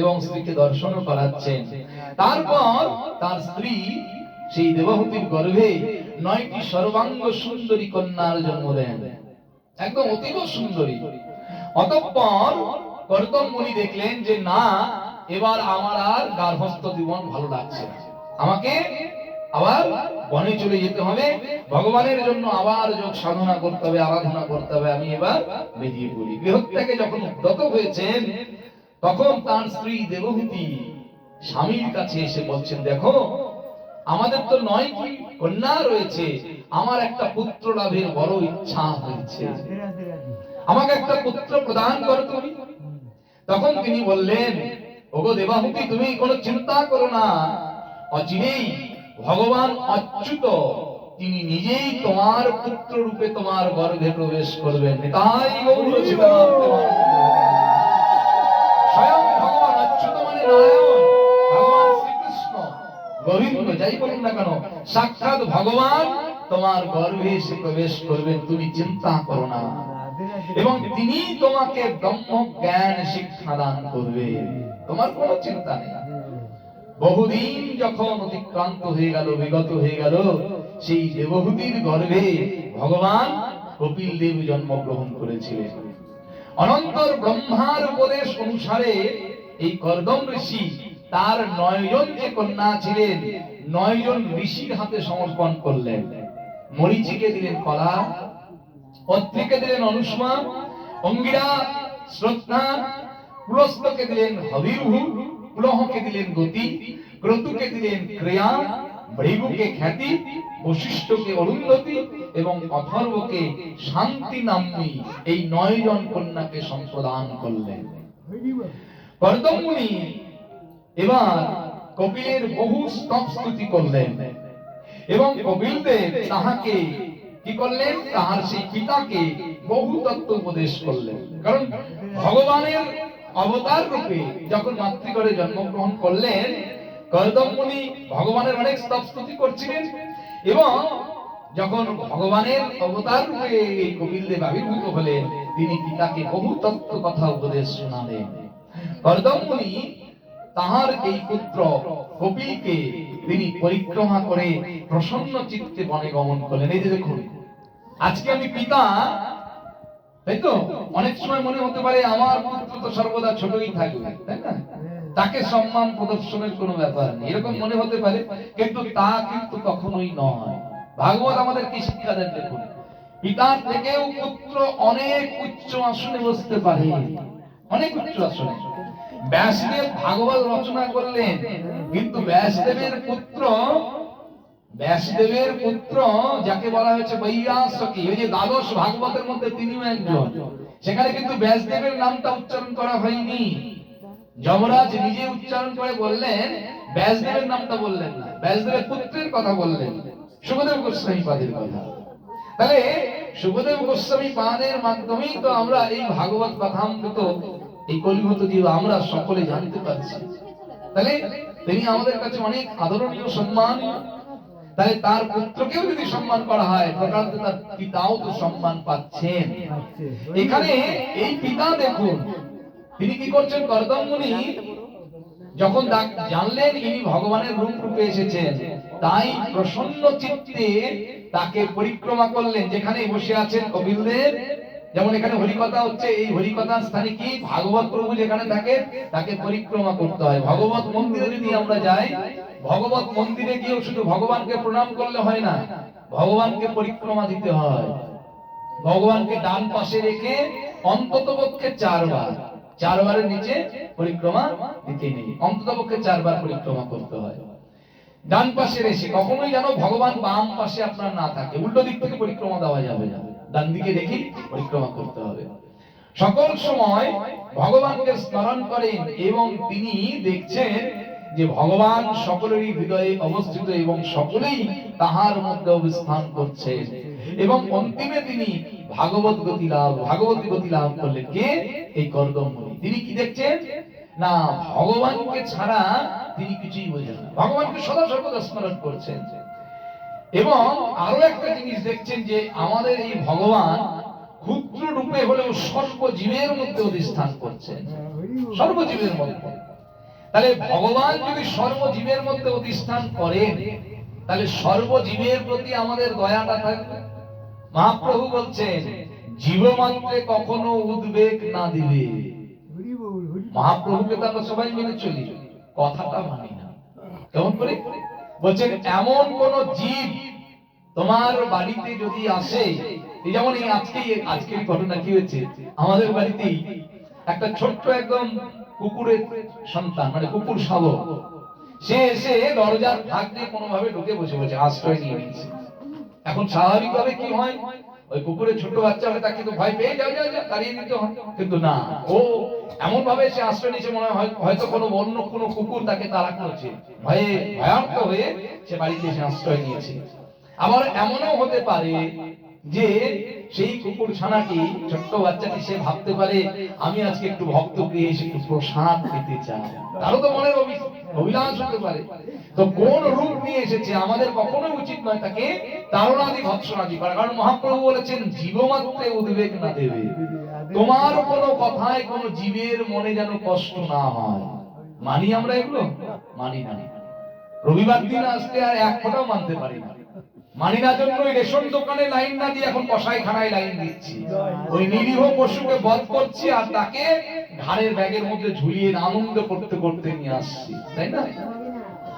এবং স্ত্রীকে দর্শনও করাচ্ছেন। তারপর তার স্ত্রী সেই দেবহূতির গর্ভে নয়টি সর্বাঙ্গ সুন্দরী কন্যার জন্ম দেন। একদম অতীব সুন্দরী। অতঃপর কর্দম মুনি দেখলেন যে, না, এবার আমার আর গার্হস্থ জীবন ভালো লাগছে আমাকে আবার বনে চলে যেতে হবে। ভগবানের জন্য আবার যোগ সাধনা করতে হবে, আরাধনা করতে হবে। আমি এবার বেরিয়ে পড়ি। গৃহত্যাগে যখন উদ্যত হয়েছেন তখন তার স্ত্রী দেবহূতি স্বামীর কাছে এসে বলছেন, দেখো, আমাদের তো নয় কি, কন্যা রয়েছে, আমার একটা পুত্র লাভের বড় ইচ্ছা হয়েছে। আমাকে একটা পুত্র প্রদান করো তুমি। তখন তিনি বললেন, ওগো দেবাহুতি, তুমি কোনো চিন্তা করো না। অচিরেই ভগবান অচ্যুত, তিনি নিজেই তোমার পুত্র রূপে তোমার গর্ভে প্রবেশ করবেন। তাই গৌর সাক্ষাৎ ভগবান তোমার গর্ভে এসে প্রবেশ করবেন তুমি চিন্তা করো না। এবং তিনি তোমাকে ব্রহ্ম জ্ঞান শিক্ষা দান করবে। তোমার চিন্তা নেই। বহুদিন যখন অতিক্রান্ত হয়ে গেল, বিগত হয়ে গেল, সেই দেবহূতির গর্ভে ভগবান কপিল দেব জন্মগ্রহণ করেছিলেন। অনন্তর ব্রহ্মার উপদেশ অনুসারে এই কর্দম ঋষি তার নয়জন যে কন্যা ছিলেন নয়জন ঋষির হাতে সমর্পণ করলেন। মরিচিকে দিলেন কলা অত্রিকে দিলেন অনুষ্মা, অঙ্গিরা, শ্রদ্ধা পুলস্তকে দিলেন হবিরুহু পুলহকে দিলেন গতি, ক্রতুকে দিলেন ক্রিয়া, ভৃগুকে খ্যাতি, বশিষ্ঠকে অরুন্ধতি এবং অথর্বকে শান্তি নাম্নী এই নয় জন কন্যাকে সম্প্রদান করলেন। কর্দমুনি এবার কপিলের বহু স্তব স্তুতি করলেন এবং কপিলদেব তাহাকে কি করলেন? তাহার সেই পিতাকে বহু তত্ত্ব উপদেশ করলেন। কারণ ভগবানের অবতার রূপে যখন মাতৃগড়ে জন্মগ্রহণ করলেন কর্দম মুনি ভগবানের অনেক স্তব স্তুতি করছিলেন এবং যখন ভগবানের অবতার রূপে এই কপিলদেব আবির্ভূত হলেন, তিনি পিতাকে বহু তত্ত্ব কথা উপদেশ শোনালেন। কর্দম মুনি তাহার এই পুত্র কপিলকে তিনি পরিক্রমা করে প্রসন্ন চিত্তে বনে গমন করলেন। এই যে দেখুন আজকে আমি পিতা তাই তো? অনেক সময় মনে হতে পারে আমার পুত্র তো সর্বদা ছোটই থাকবে তাই না? তাকে সম্মান প্রদর্শনের কোনো ব্যাপার নেই। এরকম মনে হতে পারে কিন্তু তা কিন্তু কখনোই নয়। ভাগবত আমাদের কি শিক্ষা দেন দেখুন? পিতার থেকেও পুত্র অনেক উচ্চ আসনে বসতে পারে। অনেক উচ্চ আসনে। ব্যাসদেব ভাগবত রচনা করলেন। কিন্তু ব্যাসদেবের পুত্র ব্যাসদেবের পুত্র যাকে বলা হয়েছে বৈয়াসকি, ওই যে দ্বাদশ ভাগবতের মধ্যে তিনিও একজন। সেখানে কিন্তু ব্যাসদেবের নামটা উচ্চারণ করা হয়নি। যমরাজ নিজে উচ্চারণ করে বললেন, ব্যাসদেবের নামটা বললেন না, ব্যাসদেবের পুত্রের কথা বললেন। সুখদেব গোস্বামী পাদের কথা। তাহলে সুখদেব গোস্বামী পাদের মাধ্যমেই তো আমরা এই ভাগবত কথামৃত এই কলিগত জীব আমরা সকলে জানতে পারছি। তাহলে তিনি আমাদের কাছে অনেক আদরণীয় সম্মানীয় তাহলে তার পুত্রকেও যদি সম্মান করা হয় প্রকান্ত তার পিতাও তো সম্মান পাচ্ছেন। এখানে এই পিতা দেখুন, তিনি কি করছেন কর্দম মুনি? যখন জানলেন ইনি ভগবানের রূপ রূপে এসেছেন, তাই প্রসন্ন চিত্তে তাকে পরিক্রমা করলেন। যেখানে বসে আছেন কপিলদেব যেমন এখানে হরিকথা হচ্ছে, এই হরিকথার স্থানে কি? ভাগবত প্রভু যেখানে থাকে, তাকে পরিক্রমা করতে হয়। ভগবত মন্দিরে যদি আমরা যাই, ভগবত মন্দিরে গিয়েও শুধু ভগবানকে প্রণাম করলে হয় না, ভগবানকে পরিক্রমা দিতে হয়। ভগবানকে ডান পাশে রেখে অন্তত পক্ষে চারবার, চারবারের নিচে পরিক্রমা দিতে নেই। অন্তত পক্ষে চারবার পরিক্রমা করতে হয়। ডান পাশে রেখে, কখনোই যেন ভগবান বাম পাশে আপনার না থাকে, উল্টো দিক থেকে পরিক্রমা দেওয়া যাবে না। ডান দিকে রেখে পরিক্রমা করতে হবে। সকল সময় ভগবানকে স্মরণ করেন এবং তিনি দেখছেন যে ভগবান সকলেরই হৃদয়ে অবস্থিত এবং সকলেই তাহার মধ্যে অবস্থান করছেন এবং অন্তিমে তিনি ভাগবত গতি লাভ, ভাগবত গতি লাভ করলেন। কে? এই কর্দম মুনি তিনি কি দেখছেন? না, ভগবানকে ছাড়া তিনি কিছুই বোঝেন না। ভগবানকে সদা সর্বদা স্মরণ করছেন। এবং আরও একটা জিনিস দেখছেন যে আমাদের এই ভগবান ক্ষুদ্র রূপে হলেও সর্ব জীবের মধ্যে অধিষ্ঠান করছেন। সর্বজীবের মধ্যে। তাহলে ভগবান যদি সর্বজীবের মধ্যে অধিষ্ঠান করেন, তাহলে সর্বজীবের প্রতি আমাদের দয়াটা থাকবে? মহাপ্রভু বলছেন, জীবমাত্রে কখনো উদ্বেগ না দিবে। মহাপ্রভুকে তো আমরা সবাই মেনে চলি, কথাটা মানি না। কেমন করে? বলছেন এমন কোন জীব তোমার বাড়িতে যদি আসে যেমন এই আজকে আজকের ঘটনা কি হয়েছে? আমাদের বাড়িতেই একটা ছোট্ট একদম কুকুরের সন্তান মানে কুকুর শাবক। সে এসে দরজার ফাঁক দিয়ে কোনোভাবে ঢুকে বসে বসে আশ্রয় নিয়ে নিয়েছে। এখন স্বাভাবিকভাবে কি হয়? ওই কুকুরের ছোট বাচ্চা হলে তাকে তো ভয় পেয়ে যাও যাও, তাড়িয়ে দিতে হয়। কিন্তু না ও এমন ভাবে সে আশ্রয় নিয়েছে মনে হয়, হয়তো কোনো অন্য কোনো কুকুর তাকে তাড়া করেছে। ভয়ে ভয়ার্থ হয়ে সে বাড়িতে এসে আশ্রয় নিয়েছে। আবার এমনও হতে পারে যে সেই কুকুর ছানাটি ছোট্ট বাচ্চাটি সে ভাবতে পারে, আমি আজকে একটু ভক্ত পেয়ে এসে একটু প্রসাদ পেতে চাই। তারও তো মনের অভিলাষ হতে পারে। তো কোন রূপ নিয়ে এসেছে আমাদের কখনো উচিত নয় তাকে তারণাদি ভৎসনাদি করা। কারণ মহাপ্রভু বলেছেন, জীবমাত্রে উদ্বেগ না দেবে। তোমার কোনো কথায় কোনো জীবের মনে যেন কষ্ট না হয়। মানি আমরা এগুলো? মানি না। রবিবার দিন আসতে আর এক ফোঁটাও মানতে পারি না। মানি না জন্য ওই রেশন দোকানে লাইন না দিয়ে এখন কষাই খানায় লাইন দিচ্ছি। ওই নিরীহ পশুকে বধ করছি আর তাকে ঘাড়ের ব্যাগের মধ্যে ঝুলিয়ে আনন্দ করতে করতে নিয়ে আসছি। তাই না?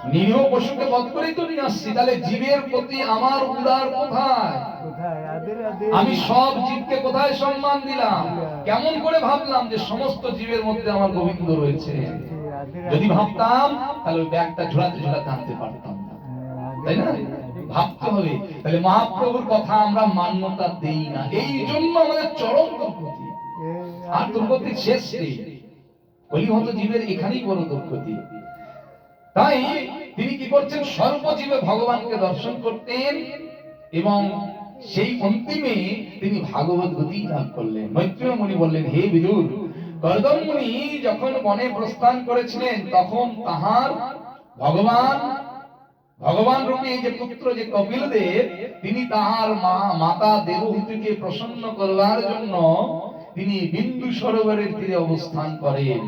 নিরীহ পশুকে বধ করেই তো নিয়ে আসছি তাহলে জীবের প্রতি আমার উদার কোথায়? আমি সব জীবকে কোথায় সম্মান দিলাম? কেমন করে ভাবলাম যে সমস্ত জীবের মধ্যে আমার গোবিন্দ রয়েছে? যদি ভাবতাম তাহলে ওই ব্যাগটা ঝোলাতে ঝোলাতে আনতে পারতাম না। তাই না? ভাবতে হবে। তাহলে মহাপ্রভুর কথা আমরা মান্যতা দেই না। এই জন্য আমাদের চরম দুর্গতি। আর দুর্গতির শেষ নেই। অলিহত জীবের এখানেই বড় দুর্গতি। তাই তিনি কি করছেন? সর্বজীবে ভগবানকে দর্শন করতেন এবং সেই অন্তিমে তিনি ভাগবত গতি লাভ করলেন। মৈত্রীয় মুনি বললেন, হে বিদুর গর্দম মুনি যখন বনে প্রস্থান করেছিলেন, তখন তাহার ভগবান ভগবান রূপে যে পুত্র, যে কপিল দেব তিনি তাহার মা, মাতা দেবহূতিকে প্রসন্ন করবার জন্য তিনি বিন্দু সরোবরের তীরে অবস্থান করেন।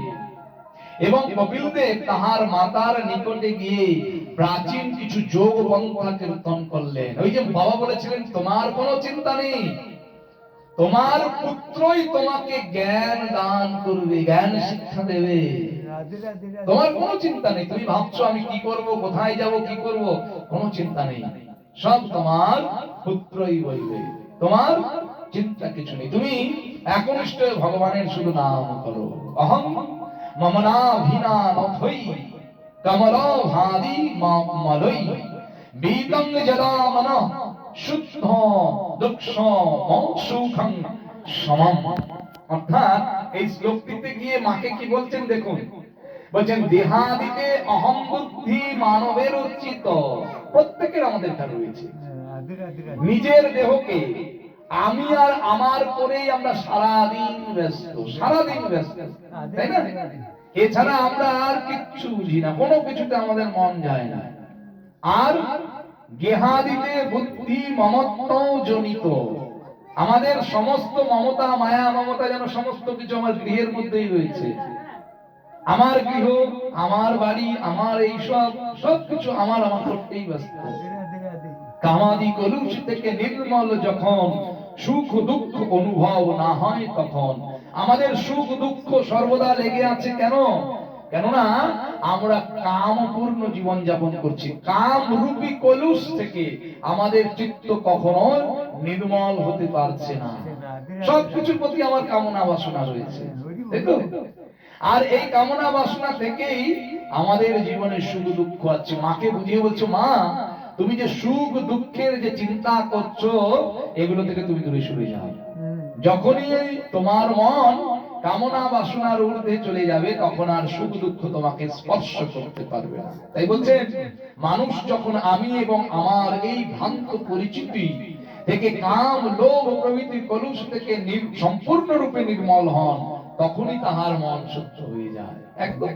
এবং কপিল দেব তাহার মাতার নিকটে গিয়ে প্রাচীন কিছু যোগ পন্থা কীর্তন করলেন। ওই যে বাবা বলেছিলেন, তোমার কোনো চিন্তা নেই। তোমার পুত্রই তোমাকে জ্ঞান দান করবে, জ্ঞান শিক্ষা দেবে। তোমার কোনো চিন্তা নেই। তুমি ভাবছ, আমি কি করব, কোথায় যাব, কি করব? কোনো চিন্তা নেই। সব তোমার পুত্রই বলবে। তোমার চিন্তা কিছু নেই। তুমি একনিষ্ঠ ভগবানের শুধু নাম করো। অহং মমনা ভিনা নথই কমল ভাদি মলই বীতং যদা মন শুদ্ধ দুঃখ সুখং সমম অর্থাৎ এই শ্লোকটিতে গিয়ে মাকে কি বলছেন দেখুন? বলছেন দেহাদিতে অহম বুদ্ধি মানবের উচিত প্রত্যেকের আমাদের রয়েছে। নিজের দেহকে আমি আর আমার করেই আমরা সারাদিন ব্যস্ত সারাদিন ব্যস্ত, তাই না? এছাড়া আমরা আর কিচ্ছু বুঝি না, কোনো কিছুতে আমাদের মন যায় না। আর গেহাদিতে বুদ্ধি মমত্ব জনিত। আমাদের সমস্ত মমতা, মায়া, মমতা যেন সমস্ত কিছু আমার গৃহের মধ্যেই রয়েছে। আমার গৃহ, আমার বাড়ি, আমার এই সব সবকিছু আমার আমার করতেই ব্যস্ত। কামাদি কলুষ থেকে নির্মল যখন সুখ দুঃখ অনুভব না হয় তখন। আমাদের সুখ দুঃখ সর্বদা লেগে আছে কেন? কেননা আমরা কামপূর্ণ জীবন যাপন করছি। কাম রূপী কলুষ থেকে আমাদের চিত্ত কখনো নির্মল হতে পারছে না। সবকিছুর প্রতি আমার কামনা বাসনা রয়েছে। আর এই কামনা বাসনা থেকেই আমাদের জীবনে সুখ দুঃখ আছে। মাকে বুঝিয়ে বলছো, মা তুমি যে সুখ, দুঃখের যে চিন্তা করছ, এগুলো থেকে তুমি দূরে সরে যাও। যখনই তোমার মন কামনা বাসনার ঊর্ধ্বে চলে যাবে, তখন আর সুখ, দুঃখ তোমাকে স্পর্শ করতে পারবে না। তাই বলছেন মানুষ যখন আমি এবং আমার এই ভ্রান্ত পরিচিতি থেকে কাম, লোভ, প্রভৃতি, কলুষ থেকে সম্পূর্ণরূপে নির্মল হন, তখনই তাহার মন শুদ্ধ হয়ে যায়। একদম